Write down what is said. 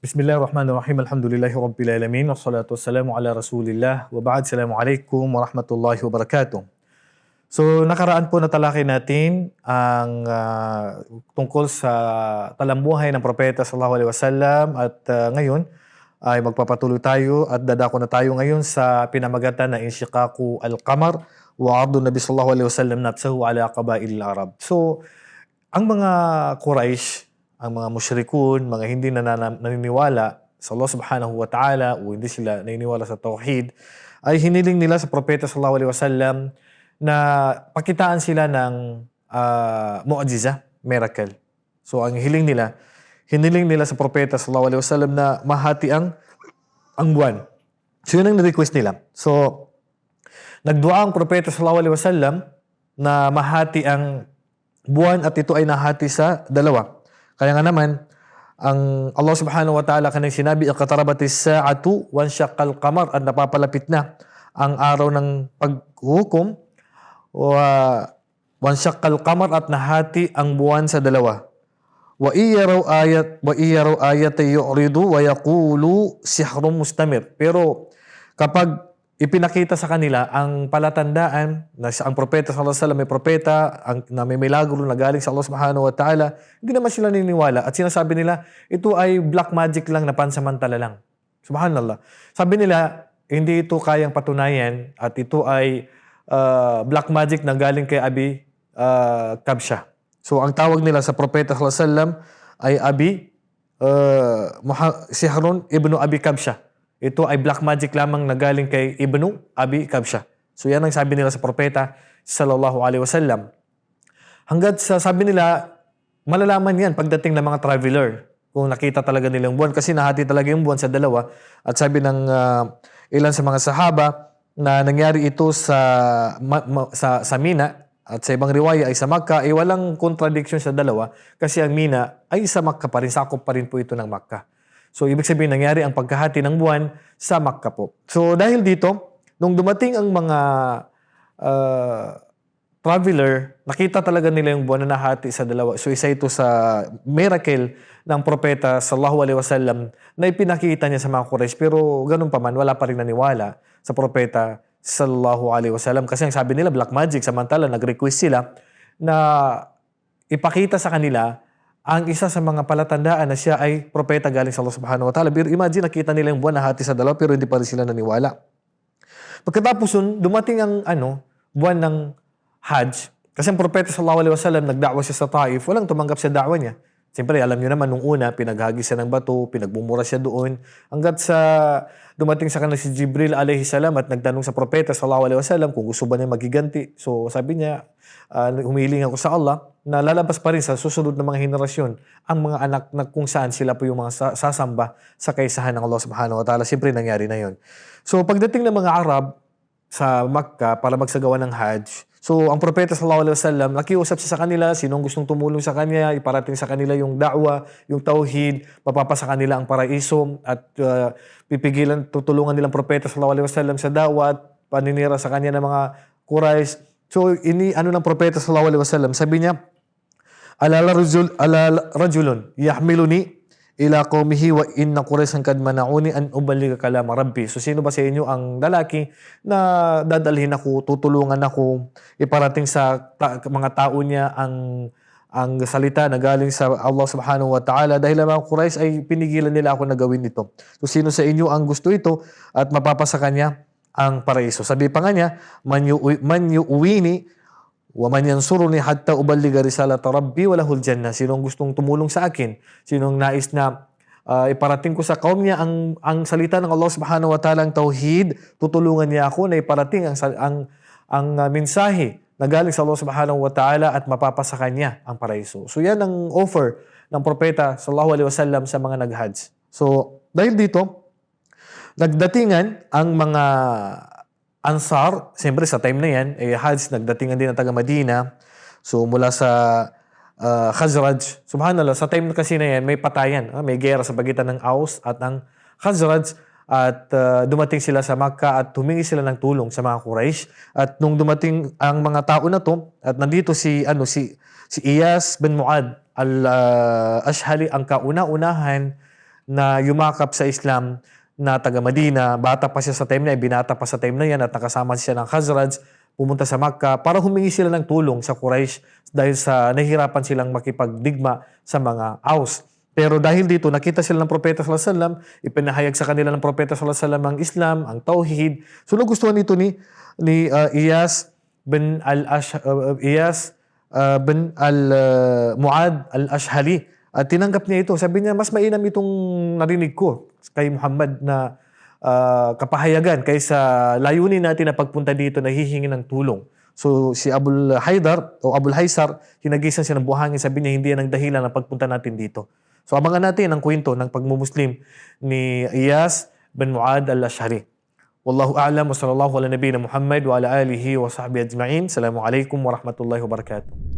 Bismillahirrahmanirrahim. Alhamdulillahi Rabbil Alamin. Wassalatu wassalamu ala Rasulillah. Wa ba'd. Assalamualaikum warahmatullahi wabarakatuh. So, nakaraan po natalakay natin ang ah, tungkol sa talambuhay ng Propeta Sallallahu Alaihi Wasallam at ah, ngayon ay magpapatuloy tayo at dadako na tayo ngayon sa pinamagatan na Inshiqaqu al-Qamar wa ardu Nabi Sallallahu Alaihi Wasallam nafsahu ala qabail arab So, ang mga Quraysh, ang mga musyrikun, mga hindi na naniniwala sa Allah subhanahu wa ta'ala o hindi sila naniniwala sa tauhid, ay hiniling nila sa Propeta sallallahu alaihi wasallam na pakitaan sila ng uh, mu'ajiza, miracle. So ang hiling nila, hiniling nila sa Propeta sallallahu alaihi wasallam na mahati ang ang buwan. So yun ang request nila. So nagdua ang Propeta sallallahu alaihi wasallam na mahati ang buwan at ito ay nahati sa dalawa. Kaya nga naman, ang Allah subhanahu wa ta'ala kanang sinabi, Ikatarabati sa'atu wan syaqqal qamar at napapalapit na ang araw ng paghukom wa wan syaqqal qamar at nahati ang buwan sa dalawa. Wa iyaraw ayat wa iyaraw ayat yu'ridu wa yaqulu sihrun mustamir. Pero kapag ipinakita sa kanila ang palatandaan na ang propeta sallallahu alaihi wasallam may propeta ang na may milagro na galing sa Allah Subhanahu wa Ta'ala, hindi naman sila naniniwala at sinasabi nila ito ay black magic lang na pansamantala lang. Subhanallah. Sabi nila hindi ito kayang patunayan at ito ay uh, black magic na galing kay Abi uh, Kabsha. So ang tawag nila sa propeta sallallahu alaihi wasallam ay Abi uh, Muha- si Harun ibnu Abi Kabsha. Ito ay black magic lamang na galing kay Ibnu Abi Kabsha. So yan ang sabi nila sa propeta sallallahu alaihi wasallam. Hanggat sa sabi nila, malalaman yan pagdating ng mga traveler kung nakita talaga nila yung buwan kasi nahati talaga yung buwan sa dalawa. At sabi ng ah, ilan sa mga sahaba na nangyari ito sa, ma- ma- sa, sa Mina at sa ibang riwaya ay sa Makkah, ay walang contradiction sa dalawa kasi ang Mina ay sa Makkah pa rin, sakop pa rin po ito ng Makkah. So, ibig sabihin, nangyari ang pagkahati ng buwan sa Makkah po. So, dahil dito, nung dumating ang mga uh, traveler, nakita talaga nila yung buwan na nahati sa dalawa. So, isa ito sa miracle ng propeta sallallahu alaihi wasallam na ipinakita niya sa mga Quraysh. Pero ganun pa man, wala pa rin naniwala sa propeta sallallahu alaihi wasallam. Kasi ang sabi nila, black magic. Samantala, nag-request sila na ipakita sa kanila ang isa sa mga palatandaan na siya ay propeta galing sa Allah subhanahu wa ta'ala. Pero imagine, nakita nila yung buwan na hati sa dalawa pero hindi pa rin sila naniwala. Pagkatapos nun, dumating ang ano, buwan ng Hajj. Kasi ang propeta sallallahu alaihi wasallam nagdakwa siya sa Taif, walang tumanggap sa da'wa niya. Siyempre, alam niyo naman, nung una, pinaghagi siya ng bato, pinagbumura siya doon. Hanggat sa dumating sa kanila si Jibril alaihi salam at nagtanong sa propeta sallallahu alaihi wasallam kung gusto ba niya magiganti. So sabi niya, uh, humiling ako sa Allah na lalabas pa rin sa susunod na mga henerasyon ang mga anak na kung saan sila po yung mga sa- sasamba sa kaisahan ng Allah subhanahu wa ta'ala. Siyempre, nangyari na yon. So pagdating ng mga Arab sa Makkah para magsagawa ng Hajj, So, ang propeta sallallahu alaihi wasallam, nakiusap siya sa kanila, sinong gustong tumulong sa kanya, iparating sa kanila yung da'wa, yung tauhid, mapapasa kanila ang paraiso at uh, pipigilan, tutulungan nilang propeta sallallahu alaihi wasallam sa da'wa at paninira sa kanya ng mga Quraysh. So, ini ano ng propeta sallallahu alaihi wasallam, sabi niya, alala rajul alala rajulun yahmiluni ila qaumihi wa inna quraisan kad manauni an uballiga kalama rabbi. So sino ba sa inyo ang lalaki na dadalhin ako, tutulungan ako iparating sa ta- mga tao niya ang ang salita na galing sa Allah subhanahu wa ta'ala dahil ang mga Quraysh ay pinigilan nila ako na gawin ito. So sino sa inyo ang gusto ito at mapapasa kanya ang paraiso. Sabi pa nga niya, man, yu, man yu'wini yansuruni hatta uballiga risalata rabbi wa lahul jannah. Sinong gustong tumulong sa akin? Sinong nais na ah, iparating ko sa kaum niya ang ang salita ng Allah Subhanahu wa Ta'ala ang tauhid, tutulungan niya ako na iparating ang ang ang ah, mensahe na galing sa Allah Subhanahu wa Ta'ala at mapapasa kanya ang paraiso. So yan ang offer ng propeta sallallahu alaihi wasallam sa mga nag-hajj. So dahil dito, nagdatingan ang mga Ansar, siyempre sa time na yan, eh, Hajj, nagdatingan din ang taga Madina. So mula sa uh, Khazraj, subhanallah, sa time kasi na yan, may patayan. ah, may gera sa pagitan ng Aus at ng Khazraj. At uh, dumating sila sa Makkah at humingi sila ng tulong sa mga Quraysh. At nung dumating ang mga tao na to, at nandito si, ano, si, si Iyas bin Muad al-Ashhali, ang kauna-unahan na yumakap sa Islam na taga Madina. Bata pa siya sa time na, binata pa sa time na yan at nakasama siya ng Khazraj, pumunta sa Makkah para humingi sila ng tulong sa Quraysh dahil sa nahihirapan silang makipagdigma sa mga Aus. Pero dahil dito, nakita sila ng Propeta Sallallahu ipinahayag sa kanila ng Propeta Sallallahu ang Islam, ang Tauhid. So nagustuhan nito ni, ni uh, Iyas bin al-Ash, uh, Iyas uh, bin al-Muad al-Ashhali. At tinanggap niya ito. Sabi niya, mas mainam itong narinig ko kay Muhammad na uh, kapahayagan kaysa layunin natin na pagpunta dito na hihingi ng tulong. So si Abul Haidar o Abul Haisar, hinagisan siya ng buhangin. Sabi niya, hindi yan ang dahilan ng pagpunta natin dito. So abangan natin ang kwento ng pagmumuslim ni Iyas bin Muad al-Ashhari. Wallahu a'lam wa sallallahu ala nabiyina Muhammad wa ala alihi wa sahbihi ajma'in. Assalamu alaikum wa rahmatullahi wa barakatuh.